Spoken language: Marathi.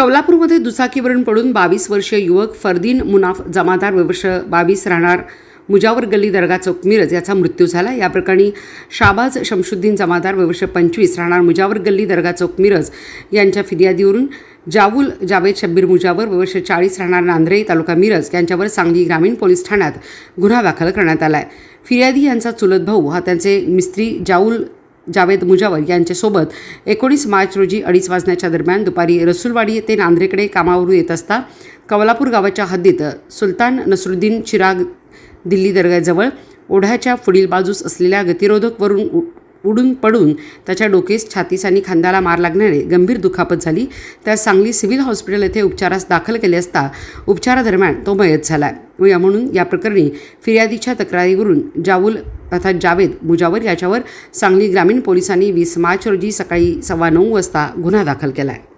कवलापूरमध्ये दुचाकीवरून पडून बावीस वर्षीय युवक फरदीन मुनाफ जमादार वर्ष बावीस राहणार मुजावर गल्ली दर्गा चौक मिरज याचा मृत्यू झाला. या प्रकरणी शाबाज शमशुद्दीन जमादार वर्ष पंचवीस राहणार मुजावर गल्ली दर्गा चौक मिरज यांच्या फिर्यादीवरून जावूल जावेद शब्बीर मुजावर वर्ष चाळीस राहणार नांद्रे तालुका मिरज यांच्यावर सांगली ग्रामीण पोलीस ठाण्यात गुन्हा दाखल करण्यात आला आहे फिर्यादी यांचा चुलत भाऊ हा त्यांचे मिस्त्री जाऊल जावेद मुजावर यांच्यासोबत एकोणीस मार्च रोजी अडीच वाजण्याच्या दरम्यान दुपारी रसूलवाडी ते नांद्रेकडे कामावरून येत असता कवलापूर गावाच्या हद्दीत सुलतान नसरुद्दीन चिराग दिल्ली दर्ग्याजवळ ओढ्याच्या पुढील बाजूस असलेल्या गतिरोधकवरून उडून पडून त्याच्या डोकेस छातीस आणि खांद्याला मार लागण्याने गंभीर दुखापत झाली. त्यास सांगली सिव्हिल हॉस्पिटल येथे उपचारास दाखल केले असता उपचारादरम्यान तो मयत झाला. या म्हणून या प्रकरणी फिर्यादीच्या तक्रारीवरून जावूल अर्थात जावेद मुजावर याच्यावर सांगली ग्रामीण पोलिसांनी वीस मार्च रोजी सकाळी सव्वा नऊ वाजता गुन्हा दाखल केला आहे